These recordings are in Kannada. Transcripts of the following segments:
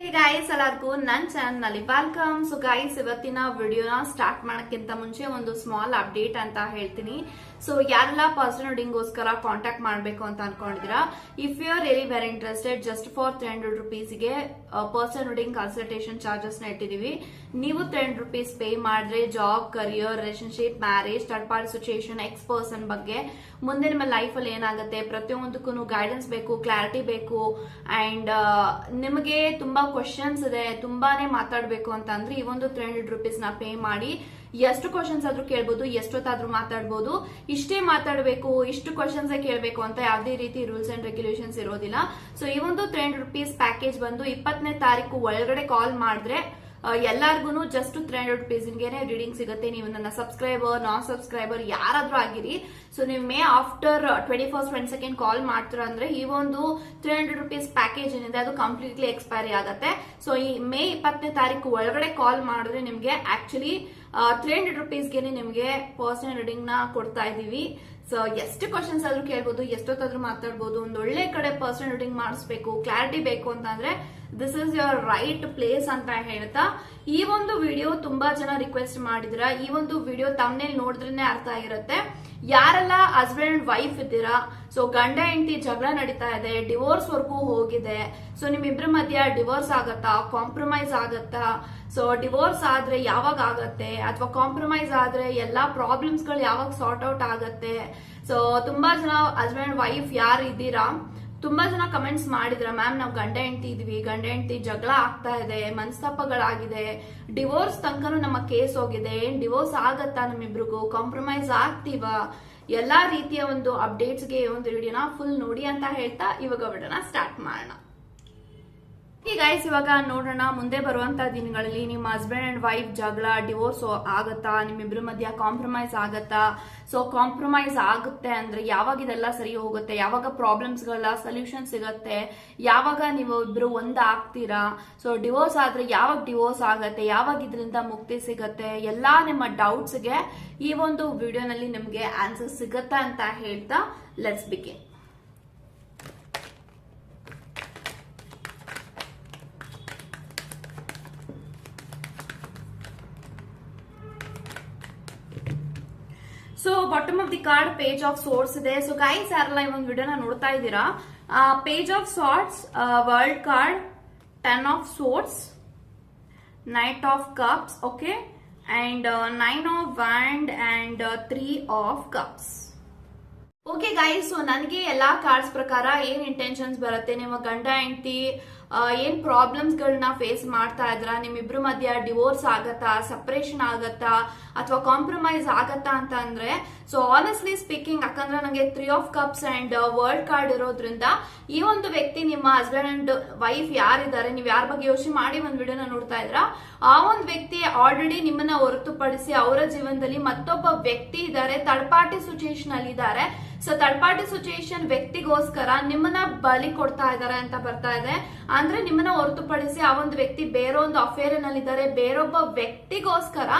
ಗಾಯ್ಸ್ ಎಲ್ಲರಿಗೂ ನನ್ನ ಚಾನಲ್ನಲ್ಲಿ ವೆಲ್ಕಮ್ ಸೊ ಗಾಯ್ಸ್ ಇವತ್ತಿನ ವಿಡಿಯೋನ ಸ್ಟಾರ್ಟ್ ಮಾಡೋಕ್ಕಿಂತ ಮುಂಚೆ ಒಂದು ಸ್ಮಾಲ್ ಅಪ್ಡೇಟ್ ಅಂತ ಹೇಳ್ತೀನಿ. ಸೊ ಯಾರೆಲ್ಲ ಪರ್ಸನಲ್ ಗೋಸ್ಕರ ಕಾಂಟ್ಯಾಕ್ಟ್ ಮಾಡಬೇಕು ಅಂತ ಅನ್ಕೊಂಡಿದ್ದೀರಾ? If you are really very interested just for three hundred ರುಪೀಸ್ಗೆ personal ಡಿಂಗ್ ಕನ್ಸಲ್ಟೇಷನ್ ಚಾರ್ಜಸ್ನ ಇಟ್ಟಿದೀವಿ ನೀವು ತ್ರೀ ಹಂಡ್ರೆಡ್ ರುಪೀಸ್ ಪೇ ಮಾಡಿದ್ರೆ job career relationship marriage third party situation ex person ಬಗ್ಗೆ ಮುಂದೆ ನಿಮ್ಮ ಲೈಫಲ್ಲಿ ಏನಾಗುತ್ತೆ? ಪ್ರತಿಯೊಂದಕ್ಕೂ ಗೈಡೆನ್ಸ್ ಬೇಕು ಕ್ಲಾರಿಟಿ ಬೇಕು ಅಂಡ್ ನಿಮಗೆ ತುಂಬಾ ಕ್ವಶನ್ಸ್ ಇದೆ, ತುಂಬಾನೇ ಮಾತಾಡಬೇಕು ಅಂತಂದ್ರೆ ಈ ಒಂದು ತ್ರೀ ಹಂಡ್ರೆಡ್ ರುಪೀಸ್ನ ಪೇ ಮಾಡಿ ಎಷ್ಟು ಕ್ವಶನ್ಸ್ ಆದ್ರೂ ಕೇಳ್ಬೋದು, ಎಷ್ಟೊತ್ತಾದ್ರೂ ಮಾತಾಡ್ಬೋದು. ಇಷ್ಟೇ ಮಾತಾಡಬೇಕು, ಇಷ್ಟು ಕ್ವಶನ್ಸ್ ಕೇಳಬೇಕು ಅಂತ ಯಾವುದೇ ರೀತಿ ರೂಲ್ಸ್ ಅಂಡ್ ರೆಗ್ಯುಲೇಷನ್ಸ್ ಇರೋದಿಲ್ಲ. ಸೊ ಈ ಒಂದು ತ್ರೀ ಹಂಡ್ರೆಡ್ ರುಪೀಸ್ ಪ್ಯಾಕೇಜ್ ಬಂದು ಇಪ್ಪತ್ತನೇ ತಾರೀಕು ಒಳಗಡೆ ಕಾಲ್ ಮಾಡಿದ್ರೆ ಎಲ್ಲಾರ್ಗು ಜಸ್ಟ್ ತ್ರೀ ಹಂಡ್ರೆಡ್ ರುಪೀಸ್ಗೆ ರೀಡಿಂಗ್ ಸಿಗುತ್ತೆ. ನೀವು ನನ್ನ ಸಬ್ಸ್ಕ್ರೈಬರ್ ನಾನ್ ಸಬ್ಸ್ಕ್ರೈಬರ್ ಯಾರಾದ್ರೂ ಆಗಿರಿ. ಸೊ ನೀವು May after twenty first twenty second call ಮಾಡ್ತೀರಾ ಅಂದ್ರೆ ಈ ಒಂದು ತ್ರೀ ಹಂಡ್ರೆಡ್ ರುಪೀಸ್ ಪ್ಯಾಕೇಜ್ ಏನಿದೆ, ಅದು ಕಂಪ್ಲೀಟ್ಲಿ ಎಕ್ಸ್ಪೈರಿ ಆಗುತ್ತೆ. ಸೊ ಈ ಮೇ ಇಪ್ಪತ್ತನೇ ತಾರೀಕು ಒಳಗಡೆ ಕಾಲ್ ಮಾಡಿದ್ರೆ ನಿಮಗೆ ಆಕ್ಚುಲಿ ತ್ರೀ ಹಂಡ್ರೆಡ್ ರುಪೀಸ್ಗೆ ನಿಮಗೆ ಪರ್ಸನಲ್ ರೀಡಿಂಗ್ನ ಕೊಡ್ತಾ ಇದೀವಿ ಸೊ ಎಷ್ಟು ಕ್ವಶನ್ಸ್ ಆದ್ರೂ ಕೇಳ್ಬೋದು, ಎಷ್ಟೊತ್ತಾದ್ರೂ ಮಾತಾಡ್ಬೋದು, ಒಂದು ಒಳ್ಳೆ ಕಡೆ ಪರ್ಸನಲ್ ರೀಡಿಂಗ್ ಮಾಡಿಸ್ಬೇಕು ಕ್ಲಾರಿಟಿ ಬೇಕು ಅಂತಂದ್ರೆ this is your right place ಅಂತ ಹೇಳ್ತಾ, ಈ ಒಂದು ವಿಡಿಯೋ ತುಂಬಾ ಜನ ರಿಕ್ವೆಸ್ಟ್ ಮಾಡಿದ್ರ, ಈ ಒಂದು ವಿಡಿಯೋ ತಮ್ಮನೇಲಿ ನೋಡಿದ್ರೇನೆ ಅರ್ಥ ಆಗಿರುತ್ತೆ. ಯಾರೆಲ್ಲ ಹಸ್ಬೆಂಡ್ ವೈಫ್ ಇದ್ದೀರಾ? ಸೊ ಗಂಡ, ಹೆಂಡತಿ ಜಗಳ ನಡೀತಾ ಇದೆ ಡಿವೋರ್ಸ್ ವರ್ಗೂ ಹೋಗಿದೆ. ಸೊ ನಿಮ್ಮಿಬ್ರ ಮಧ್ಯ ಡಿವೋರ್ಸ್ ಆಗತ್ತಾ? ಕಾಂಪ್ರಮೈಸ್ ಆಗತ್ತಾ? ಸೊ ಡಿವೋರ್ಸ್ ಆದ್ರೆ ಯಾವಾಗ ಆಗತ್ತೆ? ಅಥವಾ ಕಾಂಪ್ರಮೈಸ್ ಆದ್ರೆ ಎಲ್ಲಾ ಪ್ರಾಬ್ಲಮ್ಸ್ಗಳು ಯಾವಾಗ ಸಾರ್ಟ್ ಔಟ್ ಆಗತ್ತೆ? ಸೊ ತುಂಬಾ ಜನ ಹಸ್ಬೆಂಡ್ ವೈಫ್ ಯಾರು ಇದ್ದೀರಾ ತುಂಬಾ ಜನ ಕಮೆಂಟ್ಸ್ ಮಾಡಿದ್ರ ಮ್ಯಾಮ್ ನಾವು ಗಂಡ ಹೆಂಡತಿ ಇದೀವಿ, ಗಂಡ ಹೆಂಡತಿ ಜಗಳ ಆಗ್ತಾ ಇದೆ, ಮನಸ್ತಾಪಗಳಾಗಿದೆ ಡಿವೋರ್ಸ್ ತನಕನೂ ನಮ್ಮ ಕೇಸ್ ಹೋಗಿದೆ, ಏನ್ ಡಿವೋರ್ಸ್ ಆಗತ್ತಾ ನಮ್ಮಿಬ್ರಿಗೂ? ಕಾಂಪ್ರಮೈಸ್ ಆಗ್ತೀವಾ? ಎಲ್ಲಾ ರೀತಿಯ ಒಂದು ಅಪ್ಡೇಟ್ಸ್ಗೆ ಒಂದು ವಿಡಿಯೋನ ಫುಲ್ ನೋಡಿ ಅಂತ ಹೇಳ್ತಾ ಇವಾಗ ವಿಡಿಯೋನ ಸ್ಟಾರ್ಟ್ ಮಾಡೋಣ. ಗೈಸ್ ಇವಾಗ ನೋಡೋಣ, ಮುಂದೆ ಬರುವಂತ ದಿನಗಳಲ್ಲಿ ನಿಮ್ಮ ಹಸ್ಬೆಂಡ್ ಅಂಡ್ ವೈಫ್ ಜಗಳ ಡಿವೋರ್ಸ್ ಆಗತ್ತಾ? ನಿಮ್ಮಿಬ್ರ ಮಧ್ಯ ಕಾಂಪ್ರಮೈಸ್ ಆಗತ್ತಾ? ಸೊ ಕಾಂಪ್ರಮೈಸ್ ಆಗುತ್ತೆ ಅಂದ್ರೆ ಯಾವಾಗ ಇದೆಲ್ಲ ಸರಿ ಹೋಗುತ್ತೆ? ಯಾವಾಗ ಪ್ರಾಬ್ಲಮ್ಸ್ಗಳ ಸೊಲ್ಯೂಷನ್ ಸಿಗತ್ತೆ? ಯಾವಾಗ ನೀವು ಇಬ್ರು ಒಂದ್ ಆಗ್ತೀರಾ? ಸೊ ಡಿವೋರ್ಸ್ ಆದ್ರೆ ಯಾವಾಗ ಡಿವೋರ್ಸ್ ಆಗತ್ತೆ? ಯಾವಾಗ ಇದರಿಂದ ಮುಕ್ತಿ ಸಿಗತ್ತೆ? ಎಲ್ಲಾ ನಿಮ್ಮ ಡೌಟ್ಸ್ಗೆ ಈ ಒಂದು ವಿಡಿಯೋನಲ್ಲಿ ನಿಮ್ಗೆ ಆನ್ಸರ್ ಸಿಗತ್ತಾ ಅಂತ ಹೇಳ್ತಾ let's begin bottom of the card page of swords ಇದೆ. ಸೊ ಗೈಸ್ ಯಾರೆಲ್ಲ ಈ ಒಂದು ವಿಡಿಯೋನ ನೋಡ್ತಾ ಇದ್ದೀರಾ? Page of swords world card ten of swords knight of cups okay and nine of wand and three of cups okay guys so ನನಗೆ ಎಲ್ಲಾ ಕಾರ್ಡ್ಸ್ ಪ್ರಕಾರ ಏನ್ ಇಂಟೆನ್ಷನ್ಸ್ ಬರುತ್ತೆ? ನಿಮ್ಮ ಗಂಡ, ಹೆಂಡತಿ ಏನ್ ಪ್ರಾಬ್ಲಮ್ಸ್ ಗಳನ್ನ ಫೇಸ್ ಮಾಡ್ತಾ ಇದ್ರ? ನಿಮ್ಮಿಬ್ರ ಮಧ್ಯ ಡಿವೋರ್ಸ್ ಆಗತ್ತಾ? ಸಪ್ರೇಷನ್ ಆಗತ್ತಾ? ಅಥವಾ ಕಾಂಪ್ರಮೈಸ್ ಆಗತ್ತಾ ಅಂತ ಅಂದ್ರೆ ಸೊ ಆನೆಸ್ಟ್ಲಿ ಸ್ಪೀಕಿಂಗ್ ಯಾಕಂದ್ರೆ ನನಗೆ three of cups and world card ಇರೋದ್ರಿಂದ ಈ ಒಂದು ವ್ಯಕ್ತಿ ನಿಮ್ಮ ಹಸ್ಬೆಂಡ್ ಅಂಡ್ ವೈಫ್ ಯಾರಿದ್ದಾರೆ? ನೀವು ಯಾರ ಬಗ್ಗೆ ಯೋಚನೆ ಮಾಡಿ ಒಂದು ವಿಡಿಯೋನ ನೋಡ್ತಾ ಇದ್ರ? ಆ ಒಂದು ವ್ಯಕ್ತಿ ಆಲ್ರೆಡಿ ನಿಮ್ಮನ್ನ ಹೊರತುಪಡಿಸಿ ಅವರ ಜೀವನದಲ್ಲಿ ಮತ್ತೊಬ್ಬ ವ್ಯಕ್ತಿ ಇದ್ದಾರೆ ತಳಪಾಟಿ ಸಿಚುಯೇಷನ್ ಅಲ್ಲಿ ಇದ್ದಾರೆ ಸೊ ಥರ್ಡ್ ಪಾರ್ಟಿ ಸಿಚುಯೇಷನ್ ವ್ಯಕ್ತಿಗೋಸ್ಕರ ನಿಮ್ಮನ್ನ ಬಲಿ ಕೊಡ್ತಾ ಇದ್ದಾರೆ ಅಂತ ಬರ್ತಾ ಇದೆ. ಅಂದ್ರೆ ನಿಮ್ಮನ್ನ ಹೊರತುಪಡಿಸಿ ಆ ಒಂದು ವ್ಯಕ್ತಿ ಬೇರೊಂದು ಅಫೇರ್ ನಲ್ಲಿದ್ದಾರೆ ಬೇರೊಬ್ಬ ವ್ಯಕ್ತಿಗೋಸ್ಕರ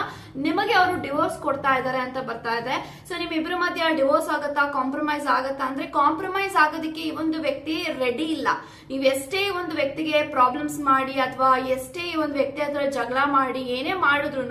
ನಿಮಗೆ ಅವರು ಡಿವೋರ್ಸ್ ಕೊಡ್ತಾ ಇದ್ದಾರೆ ಅಂತ ಬರ್ತಾ ಇದೆ. ಸೊ ನಿಮ್ ಇಬ್ಬರ ಮಧ್ಯ ಡಿವೋರ್ಸ್ ಆಗತ್ತಾ ಕಾಂಪ್ರಮೈಸ್ ಆಗತ್ತಾ ಅಂದ್ರೆ ಕಾಂಪ್ರಮೈಸ್ ಆಗೋದಕ್ಕೆ ಈ ಒಂದು ವ್ಯಕ್ತಿ ರೆಡಿ ಇಲ್ಲ. ನೀವು ಎಷ್ಟೇ ಒಂದು ವ್ಯಕ್ತಿಗೆ ಪ್ರಾಬ್ಲಮ್ಸ್ ಮಾಡಿ ಅಥವಾ ಎಷ್ಟೇ ಈ ಒಂದು ವ್ಯಕ್ತಿ ಹತ್ರ ಜಗಳ ಮಾಡಿ ಏನೇ ಮಾಡಿದ್ರು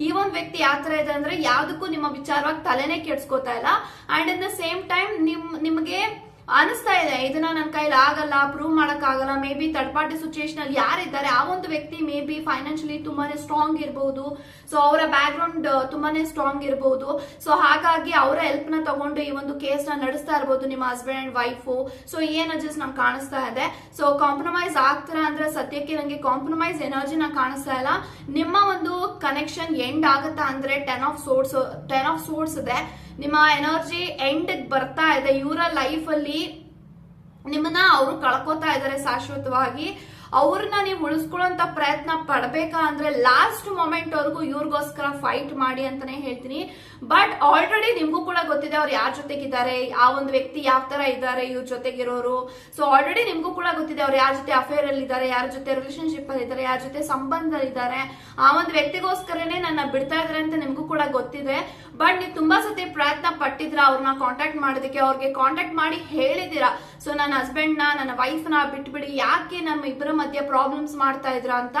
ಈ ಒಂದು ವ್ಯಕ್ತಿ ಯಾವ ತರ ಇದೆ ಅಂದ್ರೆ ಯಾವ್ದಕ್ಕೂ ನಿಮ್ಮ ವಿಚಾರವಾಗಿ ತಲೆನೇ ಕೆಡ್ಸ್ಕೊತಾ ಇಲ್ಲ. And in the same time ನಿಮ್ ನಿಮಗೆ ಅನಿಸ್ತಾ ಇದೆ. ಇದನ್ನ ನನ್ನ ಕೈಲಿ ಆಗಲ್ಲ ಪ್ರೂವ್ ಮಾಡಕ್ ಆಗಲ್ಲ. May be third party situation ಅಲ್ಲಿ ಯಾರಿದ್ದಾರೆ, ಆ ಒಂದು ವ್ಯಕ್ತಿ ಮೇ ಬಿ ಫೈನಾನ್ಷಿಯಲಿ ತುಂಬಾನೇ ಸ್ಟ್ರಾಂಗ್ ಇರಬಹುದು ಸೊ ಅವರ ಬ್ಯಾಕ್ ಗ್ರೌಂಡ್ ತುಂಬಾನೇ ಸ್ಟ್ರಾಂಗ್ ಇರಬಹುದು ಸೊ ಹಾಗಾಗಿ ಅವರ ಹೆಲ್ಪ್ನ ತಗೊಂಡು ಈ ಒಂದು ಕೇಸ್ನ ನಡೆಸ್ತಾ ಇರಬಹುದು ನಿಮ್ಮ ಹಸ್ಬೆಂಡ್ ಅಂಡ್ ವೈಫ್ ಸೊ ಈ ಎನರ್ಜಿಸ್ ನಂಗೆ ಕಾಣಿಸ್ತಾ ಇದೆ. ಸೊ ಕಾಂಪ್ರಮೈಸ್ ಆಗ್ತಾರ ಅಂದ್ರೆ ಸದ್ಯಕ್ಕೆ ನಂಗೆ ಕಾಂಪ್ರಮೈಸ್ ಎನರ್ಜಿ ನ ಕಾಣಿಸ್ತಾ ಇಲ್ಲ. ನಿಮ್ಮ ಒಂದು ಕನೆಕ್ಷನ್ ಎಂಡ್ ಆಗುತ್ತಾ ಅಂದ್ರೆ ten of swords ten of swords ಇದೆ. ನಿಮ್ಮ ಎನರ್ಜಿ ಎಂಡ್ ಬರ್ತಾ ಇದೆ, ಇವರ ಲೈಫ್ ಅಲ್ಲಿ ನಿಮ್ಮನ್ನ ಅವರು ಕಳ್ಕೊತಾ ಇದ್ದಾರೆ ಶಾಶ್ವತವಾಗಿ. ಅವ್ರನ್ನ ನೀವು ಉಳಿಸ್ಕೊಳ್ಳೋಂತ ಪ್ರಯತ್ನ ಪಡ್ಬೇಕಾ ಅಂದ್ರೆ ಲಾಸ್ಟ್ ಮೊಮೆಂಟ್ ವರೆಗೂ ಇವ್ರಿಗೋಸ್ಕರ ಫೈಟ್ ಮಾಡಿ ಅಂತಾನೆ ಹೇಳ್ತೀನಿ. ಬಟ್ ಆಲ್ರೆಡಿ ನಿಮ್ಗೂ ಕೂಡ ಗೊತ್ತಿದೆ ಅವ್ರು ಯಾರ ಜೊತೆಗಿದ್ದಾರೆ, ಆ ಒಂದು ವ್ಯಕ್ತಿ ಯಾವ ತರ ಇದ್ದಾರೆ, ಇವ್ರ ಜೊತೆಗಿರೋರು. ಸೊ ಆಲ್ರೆಡಿ ನಿಮ್ಗೂ ಕೂಡ ಗೊತ್ತಿದೆ ಅವ್ರು ಯಾರ ಜೊತೆ ಅಫೇರ್ ಅಲ್ಲಿ ಇದ್ದಾರೆ, ಯಾರ ಜೊತೆ ರಿಲೇಶನ್ಶಿಪ್ ಅಲ್ಲಿ ಇದ್ದಾರೆ, ಯಾರ ಜೊತೆ ಸಂಬಂಧದಲ್ಲಿದ್ದಾರೆ ಆ ಒಂದು ವ್ಯಕ್ತಿಗೋಸ್ಕರನೇ ನನ್ನ ಬಿಡ್ತಾ ಇದಾರೆ ಅಂತ ನಿಮ್ಗೂ ಕೂಡ ಗೊತ್ತಿದೆ. ಬಟ್ ನೀವು ತುಂಬಾ ಸತಿ ಪ್ರಯತ್ನ ಪಟ್ಟಿದ್ರ ಅವ್ರನ್ನ ಕಾಂಟ್ಯಾಕ್ಟ್ ಮಾಡೋದಕ್ಕೆ? ಅವ್ರಿಗೆ ಕಾಂಟ್ಯಾಕ್ಟ್ ಮಾಡಿ ಹೇಳಿದಿರಾ ಸೊ ನನ್ನ ಹಸ್ಬೆಂಡ್ನ ನನ್ನ ವೈಫ್ನ ಬಿಟ್ಬಿಡಿ, ಯಾಕೆ ನಮ್ಮ ಇಬ್ಬರ ಮಧ್ಯೆ ಪ್ರಾಬ್ಲಮ್ಸ್ ಮಾಡ್ತಾ ಇದ್ರ ಅಂತ?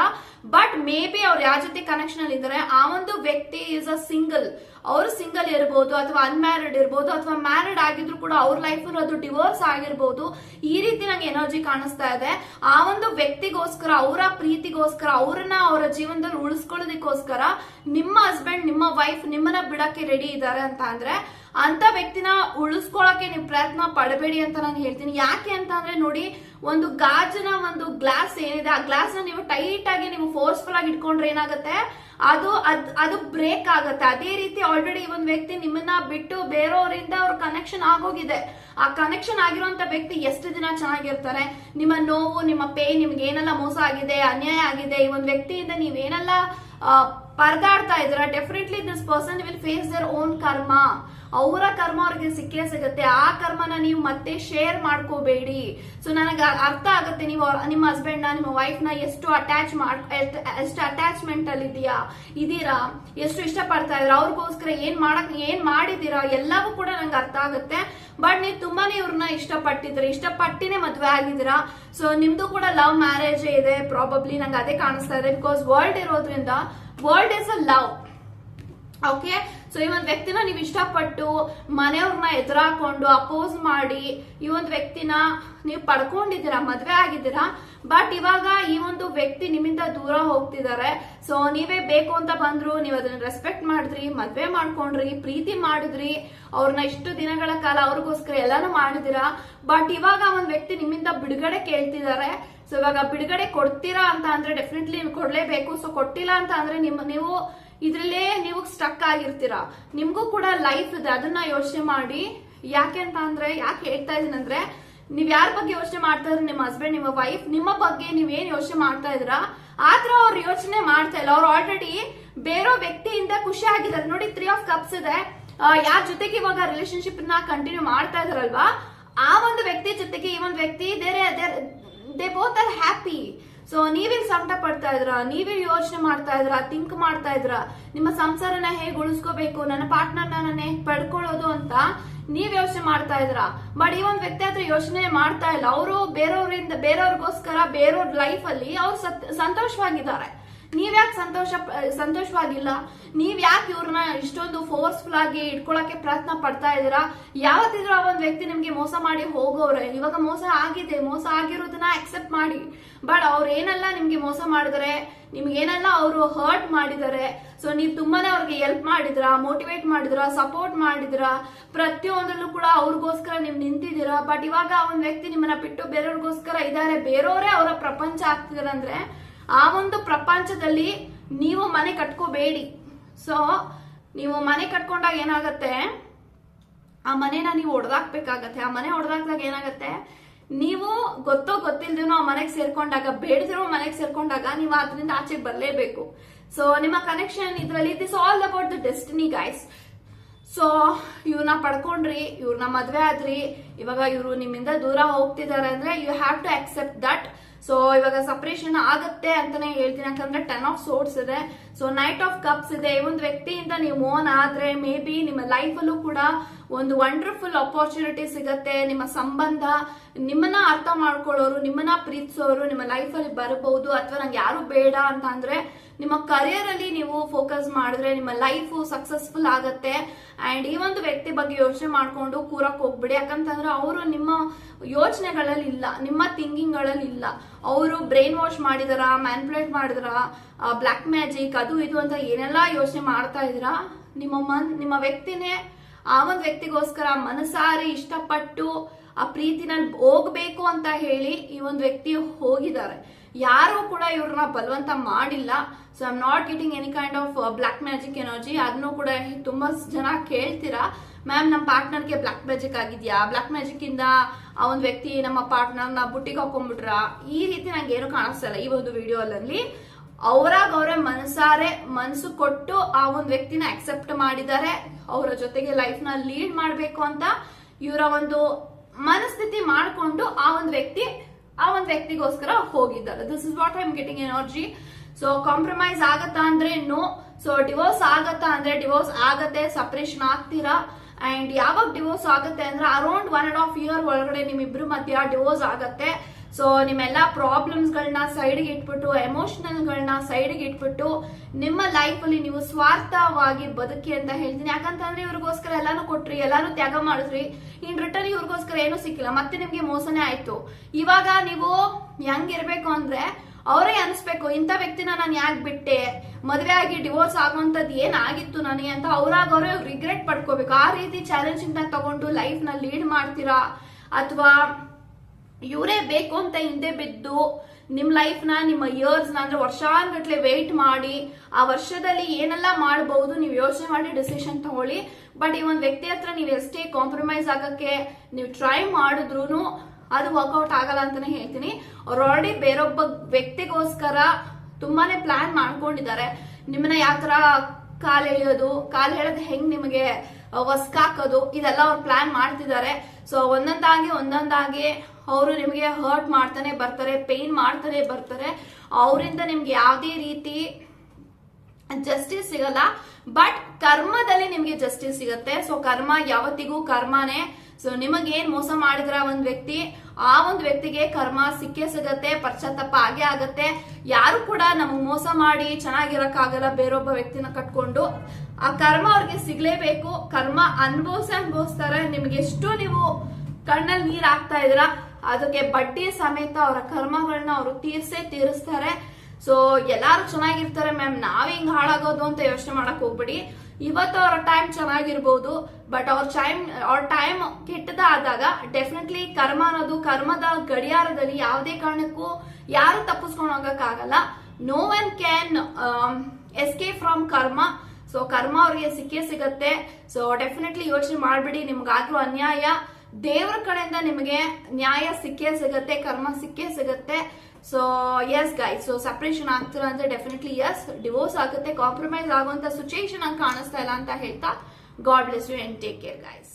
ಬಟ್ ಮೇ ಬಿ ಅವ್ರು ಯಾರ ಜೊತೆ ಕನೆಕ್ಷನ್ ಅಲ್ಲಿ ಇದ್ದಾರೆ ಆ ಒಂದು ವ್ಯಕ್ತಿ ಇಸ್ ಅ ಸಿಂಗಲ್ ಅವರು ಸಿಂಗಲ್ ಇರ್ಬೋದು ಅಥವಾ ಅನ್ಮ್ಯಾರಿಡ್ ಇರ್ಬೋದು ಅಥವಾ ಮ್ಯಾರಿಡ್ ಆಗಿದ್ರು ಕೂಡ ಅವ್ರ ಲೈಫ್ ಅದು ಡಿವೋರ್ಸ್ ಆಗಿರ್ಬೋದು. ಈ ರೀತಿ ನಂಗೆ ಎನರ್ಜಿ ಕಾಣಿಸ್ತಾ ಇದೆ. ಆ ಒಂದು ವ್ಯಕ್ತಿಗೋಸ್ಕರ, ಅವರ ಪ್ರೀತಿಗೋಸ್ಕರ, ಅವ್ರನ್ನ ಅವರ ಜೀವನದಲ್ಲಿ ಉಳಿಸ್ಕೊಳ್ಳೋದಕ್ಕೋಸ್ಕರ ನಿಮ್ಮ ಹಸ್ಬೆಂಡ್ ನಿಮ್ಮ ವೈಫ್ ನಿಮ್ಮನ್ನ ಬಿಡಕ್ಕೆ ರೆಡಿ ಇದ್ದಾರೆ ಅಂತ ಅಂದ್ರೆ ಅಂತ ವ್ಯಕ್ತಿನ ಉಳಿಸ್ಕೊಳಕ್ಕೆ ನೀವು ಪ್ರಯತ್ನ ಪಡಬೇಡಿ ಅಂತ ನಾನು ಹೇಳ್ತೀನಿ. ಯಾಕೆ ಅಂತ ನೋಡಿ ಒಂದು ಗಾಜಿನ ಒಂದು ಗ್ಲಾಸ್ ಏನಿದೆ, ಆ ಗ್ಲಾಸ್ನ ನೀವು ಟೈಟ್ ಆಗಿ ನೀವು ಫೋರ್ಸ್ಫುಲ್ ಆಗಿ ಇಟ್ಕೊಂಡ್ರೆ ಏನಾಗುತ್ತೆ? ಅದು ಅದ್, ಅದು ಬ್ರೇಕ್ ಆಗುತ್ತೆ. ಅದೇ ರೀತಿ ಆಲ್ರೆಡಿ ಒಂದು ವ್ಯಕ್ತಿ ನಿಮ್ಮನ್ನ ಬಿಟ್ಟು ಬೇರೆಯವರಿಂದ ಅವ್ರ ಕನೆಕ್ಷನ್ ಆಗೋಗಿದೆ. ಆ ಕನೆಕ್ಷನ್ ಆಗಿರುವಂತ ವ್ಯಕ್ತಿ ಎಷ್ಟು ದಿನ ಚೆನ್ನಾಗಿರ್ತಾರೆ? ನಿಮ್ಮ ನೋವು, ನಿಮ್ಮ ಪೇ ನಿಮ್ಗೆ ಏನೆಲ್ಲ ಮೋಸ ಆಗಿದೆ, ಅನ್ಯಾಯ ಆಗಿದೆ? ಈ ಒಂದು ವ್ಯಕ್ತಿಯಿಂದ ನೀವೇನೆಲ್ಲ ಪರದಾಡ್ತಾ ಇದ್ರ definitely this person will face their own karma ಅವರ ಕರ್ಮ ಅವ್ರಿಗೆ ಸಿಕ್ಕೇ ಸಿಗುತ್ತೆ. ಆ ಕರ್ಮನ ನೀವು ಮತ್ತೆ ಶೇರ್ ಮಾಡ್ಕೋಬೇಡಿ. ಸೊ ನನಗೆ ಅರ್ಥ ಆಗುತ್ತೆ. ನೀವು ನಿಮ್ಮ ಹಸ್ಬೆಂಡ್ನ, ನಿಮ್ಮ ವೈಫ್ನ ಎಷ್ಟು ಅಟ್ಯಾಚ್ ಮಾಡ್ ಎಷ್ಟ್- ಅಟ್ಯಾಚ್ಮೆಂಟ್ ಅಲ್ಲಿ ಇದೆಯಾ? ಇದೀರಾ? ಎಷ್ಟು ಇಷ್ಟಪಡ್ತಾ ಇದ್ರ ಅವ್ರಿಗೋಸ್ಕರ ಏನ್ ಮಾಡಕ್ ಏನ್ ಮಾಡಿದೀರಾ ಎಲ್ಲವೂ ಕೂಡ ನಂಗೆ ಅರ್ಥ ಆಗುತ್ತೆ. ಬಟ್ ನೀವು ತುಂಬಾನೇ ಇವ್ರನ್ನ ಇಷ್ಟಪಟ್ಟಿದ್ರಿ ಇಷ್ಟಪಟ್ಟಿನೇ ಮದುವೆ ಆಗಿದ್ದೀರಾ? ಸೊ ನಿಮ್ದು ಕೂಡ ಲವ್ ಮ್ಯಾರೇಜ್ ಇದೆ. ಪ್ರಾಬಬ್ಲಿ ನಂಗೆ ಅದೇ ಕಾಣಿಸ್ತಾ ಇದೆ. ಬಿಕಾಸ್ ವರ್ಲ್ಡ್ ಇರೋದ್ರಿಂದ world is a love okay so ಈ ಒಂದು ವ್ಯಕ್ತಿನ ನೀವು ಇಷ್ಟಪಟ್ಟು ಮನೆಯವ್ರನ್ನ ಎದುರಾಕೊಂಡು ಅಪೋಸ್ ಮಾಡಿ ಈ ಒಂದು ವ್ಯಕ್ತಿನ ನೀವು ಪಡ್ಕೊಂಡಿದ್ದೀರಾ, ಮದ್ವೆ ಆಗಿದ್ದೀರಾ ಬಟ್ ಇವಾಗ ಈ ಒಂದು ವ್ಯಕ್ತಿ ನಿಮ್ಮಿಂದ ದೂರ ಹೋಗ್ತಿದ್ದಾರೆ. ಸೊ ನೀವೇ ಬೇಕು ಅಂತ ಬಂದ್ರು, ನೀವು ಅದನ್ನ ರೆಸ್ಪೆಕ್ಟ್ ಮಾಡಿದ್ರಿ, ಮದ್ವೆ ಮಾಡ್ಕೊಂಡ್ರಿ, ಪ್ರೀತಿ ಮಾಡಿದ್ರಿ, ಅವ್ರನ್ನ ಇಷ್ಟು ದಿನಗಳ ಕಾಲ ಅವ್ರಿಗೋಸ್ಕರ ಎಲ್ಲಾನು ಮಾಡಿದಿರಾ ಬಟ್ ಇವಾಗ ಒಂದು ವ್ಯಕ್ತಿ ನಿಮ್ಮಿಂದ ಬಿಡುಗಡೆ ಕೇಳ್ತಿದ್ದಾರೆ. ಸೊ ಇವಾಗ ಬಿಡುಗಡೆ ಕೊಡ್ತೀರಾ ಅಂತ ಅಂದ್ರೆ ಡೆಫಿನೆಟ್ಲಿ ನೀವು ಕೊಡ್ಲೇಬೇಕು. ಸೊ ಕೊಟ್ಟಿಲ್ಲ ಅಂತ ಅಂದ್ರೆ ನಿಮ್ಮ, ನೀವು ಇದ್ರಲ್ಲೇ ನೀವು ಸ್ಟಕ್ ಆಗಿರ್ತೀರಾ. ನಿಮ್ಗೂ ಕೂಡ ಲೈಫ್ ಇದೆ. ಅದನ್ನ ಯೋಚನೆ ಮಾಡಿ. ಯಾಕೆ ಅಂತ ಅಂದ್ರೆ, ಯಾಕೆ ಹೇಳ್ತಾ ಇದೀನಿ ಅಂದ್ರೆ, ನೀವ್ ಯಾರ ಬಗ್ಗೆ ಯೋಚನೆ ಮಾಡ್ತಾ ಇದ್ರಿ? ನಿಮ್ಮ ಹಸ್ಬೆಂಡ್ ನಿಮ್ಮ ವೈಫ್ ನಿಮ್ಮ ಬಗ್ಗೆ ನೀವೇನ್ ಯೋಚನೆ ಮಾಡ್ತಾ ಇದ್ರಾ ಆತರ ಅವ್ರು ಯೋಚನೆ ಮಾಡ್ತಾ ಇಲ್ಲ. ಅವ್ರು ಆಲ್ರೆಡಿ ಬೇರೆ ವ್ಯಕ್ತಿಯಿಂದ ಖುಷಿ ಆಗಿದ್ದಾರೆ. ನೋಡಿ ತ್ರೀ ಆಫ್ ಕಪ್ಸ್ ಇದೆ. ಯಾರ ಜೊತೆಗೆ ಇವಾಗ ರಿಲೇಶನ್ಶಿಪ್ನ ಕಂಟಿನ್ಯೂ ಮಾಡ್ತಾ ಇದಾರಲ್ವಾ? ಆ ಒಂದು ವ್ಯಕ್ತಿ ಜೊತೆಗೆ ಈ ಒಂದು ವ್ಯಕ್ತಿ there they both are happy so ನೀವೇ ಸಂಕಟ ಪಡ್ತಾ ಇದ್ರ? ನೀವೇ ಯೋಚನೆ ಮಾಡ್ತಾ ಇದ್ರ? ಥಿಂಕ್ ಮಾಡ್ತಾ ಇದ್ರ? ನಿಮ್ಮ ಸಂಸಾರನ ಹೇಗೆ ಉಳಿಸ್ಕೋಬೇಕು? ನನ್ನ ಪಾರ್ಟ್ನರ್ನ ನಾನು ಹೇಗೆ ಪಡ್ಕೊಳ್ಳೋದು ಅಂತ ನೀವ್ ಯೋಚನೆ ಮಾಡ್ತಾ ಇದ್ರ? ಬಟ್ ಈ ಒಂದು ವ್ಯಕ್ತಿ ಹತ್ರ ಯೋಚನೆ ಮಾಡ್ತಾ ಇಲ್ಲ. ಅವರು ಬೇರೆಯವರಿಂದ ಬೇರೆಯವ್ರಿಗೋಸ್ಕರ ಬೇರೆಯವ್ರ ಲೈಫ್ ಅಲ್ಲಿ ಅವ್ರು ಸತ್- ಸಂತೋಷವಾಗಿದ್ದಾರೆ. ನೀವ್ಯಾಕೆ ಸಂತೋಷ ಸಂತೋಷವಾಗಿಲ್ಲ? ನೀವ್ ಯಾಕೆ ಇವ್ರನ್ನ ಇಷ್ಟೊಂದು ಫೋರ್ಸ್ಫುಲ್ ಆಗಿ ಇಟ್ಕೊಳಕ್ಕೆ ಪ್ರಯತ್ನ ಪಡ್ತಾ ಇದೀರಾ ಯಾವತ್ತಿದ್ರು ಆ ಒಂದು ವ್ಯಕ್ತಿ ನಿಮ್ಗೆ ಮೋಸ ಮಾಡಿ ಹೋಗೋರೆ ಇವಾಗ ಮೋಸ ಆಗಿದೆ, ಮೋಸ ಆಗಿರೋದನ್ನ ಅಕ್ಸೆಪ್ಟ್ ಮಾಡಿ. ಬಟ್ ಅವ್ರು ಏನೆಲ್ಲ ನಿಮ್ಗೆ ಮೋಸ ಮಾಡಿದಾರೆ ನಿಮ್ಗೆ ಏನೆಲ್ಲ ಅವರು ಹರ್ಟ್ ಮಾಡಿದ್ದಾರೆ ಸೊ ನೀವು ತುಂಬಾನೇ ಅವ್ರಿಗೆ ಹೆಲ್ಪ್ ಮಾಡಿದ್ರ ಮೋಟಿವೇಟ್ ಮಾಡಿದ್ರ ಸಪೋರ್ಟ್ ಮಾಡಿದ್ರ? ಪ್ರತಿಯೊಂದರಲ್ಲೂ ಕೂಡ ಅವ್ರಿಗೋಸ್ಕರ ನೀವು ನಿಂತಿದ್ದೀರಾ? ಬಟ್ ಇವಾಗ ಆ ಒಂದು ವ್ಯಕ್ತಿ ನಿಮ್ಮನ್ನ ಬಿಟ್ಟು ಬೇರೆಯವ್ರಿಗೋಸ್ಕರ ಇದ್ದಾರೆ ಬೇರೆಯವರೇ ಅವರ ಪ್ರಪಂಚ ಆಗ್ತಿದಾರೆ ಅಂದ್ರೆ ಆ ಒಂದು ಪ್ರಪಂಚದಲ್ಲಿ ನೀವು ಮನೆ ಕಟ್ಕೋಬೇಡಿ. ಸೊ ನೀವು ಮನೆ ಕಟ್ಕೊಂಡಾಗ ಏನಾಗತ್ತೆ? ಆ ಮನೆನ ನೀವು ಹೊಡೆದಾಕ್ಬೇಕಾಗತ್ತೆ ಆ ಮನೆ ಹೊಡೆದಾಕ್ದಾಗ ಏನಾಗತ್ತೆ? ನೀವು ಗೊತ್ತೋ ಗೊತ್ತಿಲ್ದೇನೋ ಆ ಮನೆಗೆ ಸೇರ್ಕೊಂಡಾಗ, ಬೇಡದಿರೋ ಮನೆಗೆ ಸೇರ್ಕೊಂಡಾಗ ನೀವು ಅದರಿಂದ ಆಚೆಗೆ ಬರಲೇಬೇಕು. ಸೊ ನಿಮ್ಮ ಕನೆಕ್ಷನ್ ಇದ್ರಲ್ಲಿ is all about the destiny guys so ಇವ್ರನ್ನ ಪಡ್ಕೊಂಡ್ರಿ ಇವ್ರನ್ನ ಮದ್ವೆ ಆದ್ರಿ. ಇವಾಗ ಇವರು ನಿಮ್ಮಿಂದ ದೂರ ಹೋಗ್ತಿದ್ದಾರೆ ಅಂದ್ರೆ you have to accept that so ಇವಾಗ ಸಪ್ರೇಷನ್ ಆಗತ್ತೆ ಅಂತಾನೆ ಹೇಳ್ತೀನಿ. ಯಾಕಂದ್ರೆ ಟೆನ್ ಆಫ್ ಸೋರ್ಸ್ ಇದೆ. ಸೊ ನೈಟ್ ಆಫ್ ಕಪ್ಸ್ ಇದೆ. ಈ ಒಂದು ವ್ಯಕ್ತಿಯಿಂದ ನೀವು ಮೋನ್ ಆದ್ರೆ ಮೇ ಬಿ ನಿಮ್ಮ ಲೈಫಲ್ಲೂ ಕೂಡ ಒಂದು ವಂಡರ್ಫುಲ್ ಅಪರ್ಚುನಿಟಿ ಸಿಗತ್ತೆ. ನಿಮ್ಮ ಸಂಬಂಧ, ನಿಮ್ಮನ್ನ ಅರ್ಥ ಮಾಡ್ಕೊಳ್ಳೋರು, ನಿಮ್ಮನ್ನ ಪ್ರೀತಿಸೋರು ನಿಮ್ಮ ಲೈಫಲ್ಲಿ ಬರಬಹುದು. ಅಥವಾ ನಂಗೆ ಯಾರು ಬೇಡ ಅಂತ ಅಂದ್ರೆ ನಿಮ್ಮ ಕರಿಯರ್ ಅಲ್ಲಿ ನೀವು ಫೋಕಸ್ ಮಾಡಿದ್ರೆ ನಿಮ್ಮ ಲೈಫ್ ಸಕ್ಸಸ್ಫುಲ್ ಆಗತ್ತೆ. ಅಂಡ್ ಈ ಒಂದು ವ್ಯಕ್ತಿ ಬಗ್ಗೆ ಯೋಚನೆ ಮಾಡ್ಕೊಂಡು ಕೂರಕ್ ಹೋಗ್ಬಿಡಿ. ಯಾಕಂತಂದ್ರೆ ಅವರು ನಿಮ್ಮ ಯೋಚನೆಗಳಲ್ಲಿ ಇಲ್ಲ, ನಿಮ್ಮ ಥಿಂಕಿಂಗ್ಗಳಲ್ಲಿ ಇಲ್ಲ. ಅವರು ಬ್ರೈನ್ ವಾಶ್ ಮಾಡಿದಾರ ಮ್ಯಾನ್ಪುಲೇಟ್ ಮಾಡಿದಾರ ಬ್ಲಾಕ್ ಮ್ಯಾಜಿಕ್ ಅದು ಇದು ಅಂತ ಏನೆಲ್ಲ ಯೋಚನೆ ಮಾಡ್ತಾ ಇದ್ದೀರಾ, ನಿಮ್ಮ ಮನ್, ನಿಮ್ಮ ವ್ಯಕ್ತಿನೇ ಆ ಒಂದು ವ್ಯಕ್ತಿಗೋಸ್ಕರ ಮನಸಾರಿ ಇಷ್ಟಪಟ್ಟು ಆ ಪ್ರೀತಿನ ಹೋಗ್ಬೇಕು ಅಂತ ಹೇಳಿ ಈ ಒಂದು ವ್ಯಕ್ತಿ ಹೋಗಿದ್ದಾರೆ. ಯಾರು ಕೂಡ ಇವ್ರನ್ನ ಬಲವಂತ ಮಾಡಿಲ್ಲ. So I'm not getting any kind of black magic energy ಅದನ್ನು ಕೂಡ ತುಂಬಾ ಜನ ಕೇಳ್ತೀರಾ? ಮ್ಯಾಮ್ ನಮ್ಮ ಪಾರ್ಟ್ನರ್ಗೆ ಬ್ಲಾಕ್ ಮ್ಯಾಜಿಕ್ ಆಗಿದ್ಯಾ? ಬ್ಲಾಕ್ ಮ್ಯಾಜಿಕ್ ಇಂದ ಆ ಒಂದು ವ್ಯಕ್ತಿ ನಮ್ಮ ಪಾರ್ಟ್ನರ್ನ ಬುಟ್ಟಿಗೆ ಹಾಕೊಂಡ್ಬಿಟ್ರ ಈ ರೀತಿ ನಂಗೆ ಏನು ಕಾಣಿಸ್ತಾ ಇಲ್ಲ ಈ ಒಂದು ವಿಡಿಯೋ ಅಲ್ಲಿ ಅವರಾಗ ಅವರ ಮನಸಾರೆ ಮನಸ್ಸು ಕೊಟ್ಟು ಆ ಒಂದು ವ್ಯಕ್ತಿನ ಅಕ್ಸೆಪ್ಟ್ ಮಾಡಿದ್ದಾರೆ. ಅವರ ಜೊತೆಗೆ ಲೈಫ್ನ ಲೀಡ್ ಮಾಡಬೇಕು ಅಂತ ಇವರ ಒಂದು ಮನಸ್ಥಿತಿ ಮಾಡಿಕೊಂಡು ಆ ಒಂದು ವ್ಯಕ್ತಿ ಆ ಒಂದು ವ್ಯಕ್ತಿಗೋಸ್ಕರ ಹೋಗಿದ್ದಾರೆ this is what I am getting energy so compromise ಆಗತ್ತಾ ಅಂದ್ರೆ ನೋ ಸೊ ಡಿವೋರ್ಸ್ ಆಗತ್ತಾ ಅಂದ್ರೆ ಡಿವೋರ್ಸ್ ಆಗತ್ತೆ ಸಪರೇಷನ್ ಆಗ್ತೀರಾ? ಅಂಡ್ ಯಾವಾಗ ಡಿವೋರ್ಸ್ ಆಗುತ್ತೆ ಅಂದ್ರೆ around one and half year ಒಳಗಡೆ ನಿಮ್ಮಿಬ್ರು ಮಧ್ಯ ಡಿವೋರ್ಸ್ ಆಗುತ್ತೆ. ಸೊ ನಿಮ್ಮೆಲ್ಲ ಪ್ರಾಬ್ಲಮ್ಸ್ ಗಳನ್ನ ಸೈಡ್ಗೆ ಇಟ್ಬಿಟ್ಟು ಎಮೋಷನಲ್ ಗಳನ್ನ ಸೈಡ್ಗೆ ಇಟ್ಬಿಟ್ಟು, ನಿಮ್ಮ ಲೈಫ್ ಅಲ್ಲಿ ನೀವು ಸ್ವಾರ್ಥವಾಗಿ ಬದುಕಿ ಅಂತ ಹೇಳ್ತೀನಿ. ಯಾಕಂತಂದ್ರೆ ಇವ್ರಿಗೋಸ್ಕರ ಎಲ್ಲಾನು ಕೊಟ್ರಿ, ಎಲ್ಲಾನು ತ್ಯಾಗ ಮಾಡಿದ್ರಿ. ಇನ್ ರಿಟರ್ನ್ ಇವ್ರಿಗೋಸ್ಕರ ಏನು ಸಿಕ್ಕಿಲ್ಲ. ಮತ್ತೆ ನಿಮ್ಗೆ ಮೋಸನೇ ಆಯ್ತು. ಇವಾಗ ನೀವು ಹೆಂಗಿರ್ಬೇಕು ಅಂದ್ರೆ, ಅವರೇ ಅನ್ಸ್ಬೇಕು, ಇಂಥ ವ್ಯಕ್ತಿನ ನಾನು ಯಾಕೆ ಬಿಟ್ಟೆ? ಮದುವೆ ಆಗಿ ಡಿವೋರ್ಸ್ ಆಗುವಂತದ್ದು ಏನಾಗಿತ್ತು ನನಗೆ ಅಂತ ಅವ್ರಾಗ ಅವರೇ ರಿಗ್ರೆಟ್ ಪಡ್ಕೋಬೇಕು. ಆ ರೀತಿ ಚಾಲೆಂಜಿಂಗ್ ತಗೊಂಡು ಲೈಫ್ನ ಲೀಡ್ ಮಾಡ್ತೀರಾ? ಅಥವಾ ಇವರೇ ಬೇಕು ಅಂತ ಹಿಂದೆ ಬಿದ್ದು ನಿಮ್ ಲೈಫ್ನ, ನಿಮ್ಮ ಇಯರ್ಸ್ನ ಅಂದ್ರೆ ವರ್ಷಾನ್ಗಟ್ಲೆ ವೆಯ್ಟ್ ಮಾಡಿ, ಆ ವರ್ಷದಲ್ಲಿ ಏನೆಲ್ಲ ಮಾಡಬಹುದು ನೀವು ಯೋಚನೆ ಮಾಡಿ ಡಿಸಿಷನ್ ತಗೊಳ್ಳಿ. ಬಟ್ ಈ ಒಂದು ವ್ಯಕ್ತಿ ಹತ್ರ ನೀವು ಎಷ್ಟೇ ಕಾಂಪ್ರಮೈಸ್ ಆಗಕ್ಕೆ ನೀವು ಟ್ರೈ ಮಾಡಿದ್ರು ಅದು ವರ್ಕೌಟ್ ಆಗಲ್ಲ ಅಂತಾನೆ ಹೇಳ್ತೀನಿ. ಅವ್ರು ಆಲ್ರೆಡಿ ಬೇರೊಬ್ಬ ವ್ಯಕ್ತಿಗೋಸ್ಕರ ತುಂಬಾನೇ ಪ್ಲಾನ್ ಮಾಡ್ಕೊಂಡಿದ್ದಾರೆ. ನಿಮ್ಮನ್ನ ಯಾತರ ಕಾಲ್ ಎಳೆಯೋದು, ಕಾಲ್ ಹೇಳೋದು ಹೆಂಗ್ ನಿಮಗೆ ಹೊಸ್ಕಾಕೋದು ಇದೆಲ್ಲ ಅವ್ರು ಪ್ಲಾನ್ ಮಾಡ್ತಿದ್ದಾರೆ. ಸೊ ಒಂದೊಂದಾಗಿ ಒಂದೊಂದಾಗಿ ಅವರು ನಿಮಗೆ ಹರ್ಟ್ ಮಾಡ್ತಾನೆ ಬರ್ತಾರೆ ಪೇನ್ ಮಾಡ್ತಾನೆ ಬರ್ತಾರೆ. ಅವರಿಂದ ನಿಮ್ಗೆ ಯಾವುದೇ ರೀತಿ ಜಸ್ಟಿಸ್ ಸಿಗಲ್ಲ. ಬಟ್ ಕರ್ಮದಲ್ಲಿ ನಿಮ್ಗೆ ಜಸ್ಟಿಸ್ ಸಿಗತ್ತೆ. ಸೊ ಕರ್ಮ ಯಾವತ್ತಿಗೂ ಕರ್ಮನೇ. ಸೊ ನಿಮಗೇನ್ ಮೋಸ ಮಾಡಿದ್ರ ಒಂದ್ ವ್ಯಕ್ತಿ, ಆ ಒಂದ್ ವ್ಯಕ್ತಿಗೆ ಕರ್ಮ ಸಿಕ್ಕೇ ಸಿಗತ್ತೆ, ಪಶ್ಚಾತ್ತಾಪ ಆಗೇ ಆಗತ್ತೆ. ಯಾರು ಕೂಡ ನಮಗ್ ಮೋಸ ಮಾಡಿ ಚೆನ್ನಾಗಿರಕ್ಕಾಗಲ್ಲ ಬೇರೊಬ್ಬ ವ್ಯಕ್ತಿನ ಕಟ್ಕೊಂಡು. ಆ ಕರ್ಮ ಅವ್ರಿಗೆ ಸಿಗ್ಲೇಬೇಕು. ಕರ್ಮ ಅನ್ಭವಿಸ ಅನ್ಭವಿಸ್ತಾರೆ. ನಿಮ್ಗೆ ಎಷ್ಟು ನೀವು ಕಣ್ಣಲ್ಲಿ ನೀರ್ ಹಾಕ್ತಾ ಇದ್ರ ಅದಕ್ಕೆ ಬಡ್ಡಿ ಸಮೇತ ಅವರ ಕರ್ಮಗಳನ್ನ ಅವರು ತೀರ್ಸೇ ತೀರಿಸ್ತಾರೆ. ಸೊ ಎಲ್ಲಾರು ಚೆನ್ನಾಗಿರ್ತಾರೆ ಮ್ಯಾಮ್. ನಾವ್ ಹಿಂಗ್ ಹಾಳಾಗೋದು ಅಂತ ಯೋಚನೆ ಮಾಡಕ್ ಹೋಗ್ಬಿಡಿ. ಇವತ್ತು ಅವರ ಟೈಮ್ ಚೆನ್ನಾಗಿರ್ಬೋದು ಬಟ್ ಅವ್ರ ಟೈಮ್ ಅವ್ರ ಟೈಮ್ ಕೆಟ್ಟದಾದಾಗ ಡೆಫಿನೆಟ್ಲಿ ಕರ್ಮ ಅನ್ನೋದು ಕರ್ಮದ ಗಡಿಯಾರದಲ್ಲಿ ಯಾವುದೇ ಕಾರಣಕ್ಕೂ ಯಾರು ತಪ್ಪಿಸ್ಕೊಂಡು ಹೋಗಕ್ಕಾಗಲ್ಲ. No one can escape from karma. So ಕರ್ಮ ಅವ್ರಿಗೆ ಸಿಕ್ಕೇ ಸಿಗತ್ತೆ. ಸೊ ಡೆಫಿನೆಟ್ಲಿ ಯೋಚನೆ ಮಾಡ್ಬಿಡಿ. ನಿಮ್ಗಾದ್ರೂ ಅನ್ಯಾಯ. ದೇವ್ರ ಕಡೆಯಿಂದ ನಿಮಗೆ ನ್ಯಾಯ ಸಿಕ್ಕೇ ಸಿಗತ್ತೆ, ಕರ್ಮ ಸಿಕ್ಕೇ ಸಿಗತ್ತೆ. So yes guys so separation ಆಗ್ತೀರಾ ಅಂದ್ರೆ ಡೆಫಿನೆಟ್ಲಿ ಎಸ್ ಡಿವೋರ್ಸ್ ಆಗುತ್ತೆ ಕಾಂಪ್ರಮೈಸ್ ಆಗುವಂತ ಸಿಚುಯೇಷನ್ ಕಾಣಿಸ್ತಾ ಇಲ್ಲ ಅಂತ ಹೇಳ್ತಾ. God bless you and take care guys